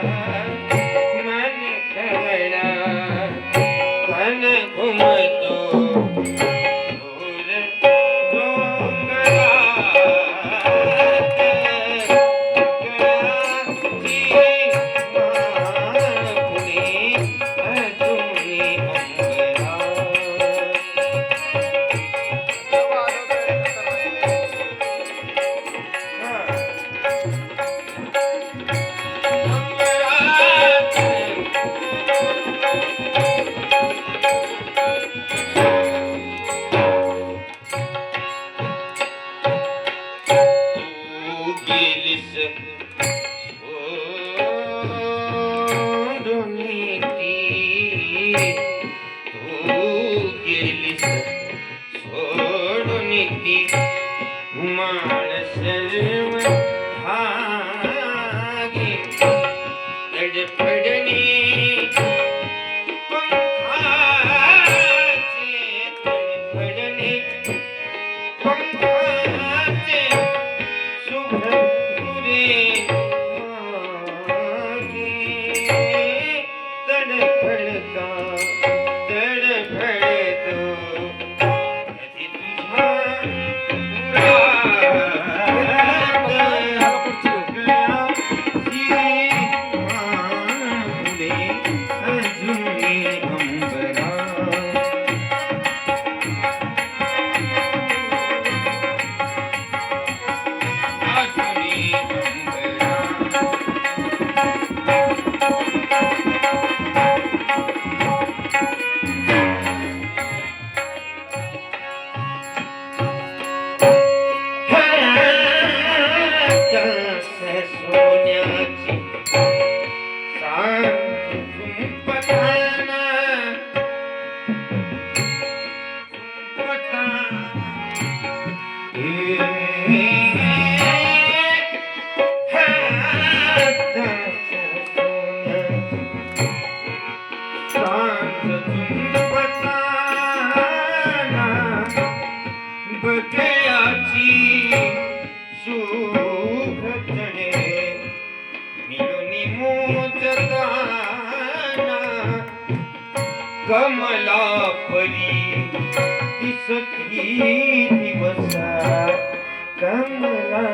Thank you. listen. ಮೇಲೆ हो मिळूनी मोजताना कमला परी दिसती दिवसा कमला